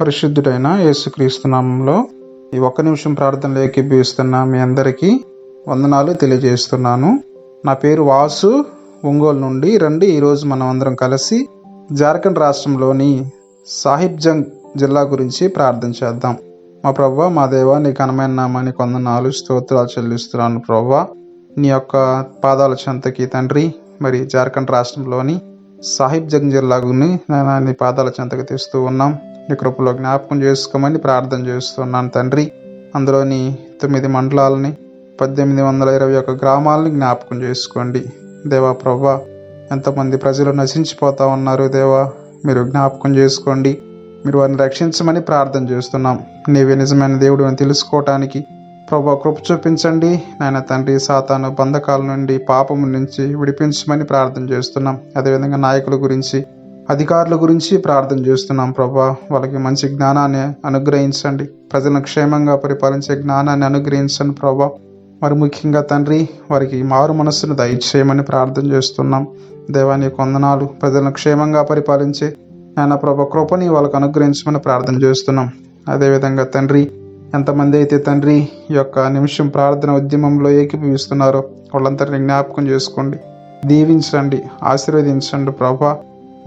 పరిశుద్ధుడైన యేసుక్రీస్తునామంలో ఈ ఒక్క నిమిషం ప్రార్థనలు ఏకీభవిస్తున్న మీ అందరికీ వందనాలు తెలియజేస్తున్నాను. నా పేరు వాసు ఒంగోలు నుండి రండి ఈరోజు మనం అందరం కలిసి జార్ఖండ్ రాష్ట్రంలోని సాహిబ్జంగ్ జిల్లా గురించి ప్రార్థన చేద్దాం. మా ప్రవ్వ మా దేవ నీ ఘనమైన నామాన్ని కొందనాలు స్తోత్రాలు చెల్లిస్తున్నాను ప్రవ్వ. నీ యొక్క పాదాల చెంతకి తండ్రి మరి జార్ఖండ్ రాష్ట్రంలోని సాహిబ్ జంగ్ జిల్లాని నీ పాదాల చెంతకు తెస్తూ ఉన్నాం. నీ కృపలో జ్ఞాపకం చేసుకోమని ప్రార్థన చేస్తున్నాను తండ్రి. అందులోని తొమ్మిది మండలాలని పద్దెనిమిది వందల ఇరవై ఒక గ్రామాలని జ్ఞాపకం చేసుకోండి. దేవా ప్రభా ఎంతమంది ప్రజలు నశించిపోతా ఉన్నారు దేవా మీరు జ్ఞాపకం చేసుకోండి. మీరు వారిని రక్షించమని ప్రార్థన చేస్తున్నాం. నీవే నిజమైన దేవుడు అని తెలుసుకోవటానికి ప్రభా కృప చూపించండి. నాయన తండ్రి సాతాను బంధకాల నుండి పాపము నుంచి విడిపించమని ప్రార్థన చేస్తున్నాం. అదేవిధంగా నాయకుల గురించి అధికారుల గురించి ప్రార్థన చేస్తున్నాం ప్రభా. వాళ్ళకి మంచి జ్ఞానాన్ని అనుగ్రహించండి. ప్రజలను క్షేమంగా పరిపాలించే జ్ఞానాన్ని అనుగ్రహించండి ప్రభా. మరి ముఖ్యంగా తండ్రి వారికి మారు మనస్సును దయచేయమని ప్రార్థన చేస్తున్నాం. దేవాన్ని కొందనాలు ప్రజలను క్షేమంగా పరిపాలించే నాయన ప్రభ కృపని వాళ్ళకు అనుగ్రహించమని ప్రార్థన చేస్తున్నాం. అదేవిధంగా తండ్రి ఎంతమంది అయితే తండ్రి యొక్క నిమిషం ప్రార్థన ఉద్యమంలో ఏకీభవిస్తున్నారో వాళ్ళందరినీ జ్ఞాపకం చేసుకోండి. దీవించండి ఆశీర్వదించండి ప్రభా.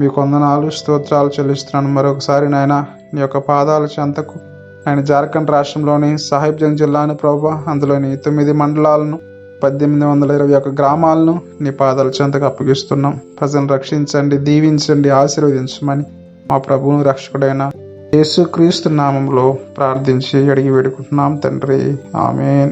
మీ కొందనాలు స్తోత్రాలు చెల్లిస్తున్నాను. మరొకసారి నాయన నీ యొక్క పాదాల చెంతకు ఆయన జార్ఖండ్ రాష్ట్రంలోని సాహిబ్జంగ్ జిల్లాను ప్రభా అందులోని తొమ్మిది మండలాలను పద్దెనిమిది వందల ఇరవై ఒక్క గ్రామాలను నీ పాదాల చెంతకు అప్పగిస్తున్నాం. ప్రజలను రక్షించండి దీవించండి ఆశీర్వదించమని మా ప్రభువును రక్షకుడైన యేసుక్రీస్తు నామంలో ప్రార్థించి అడిగి వేడుకుంటున్నాం తండ్రి. ఆమెన్.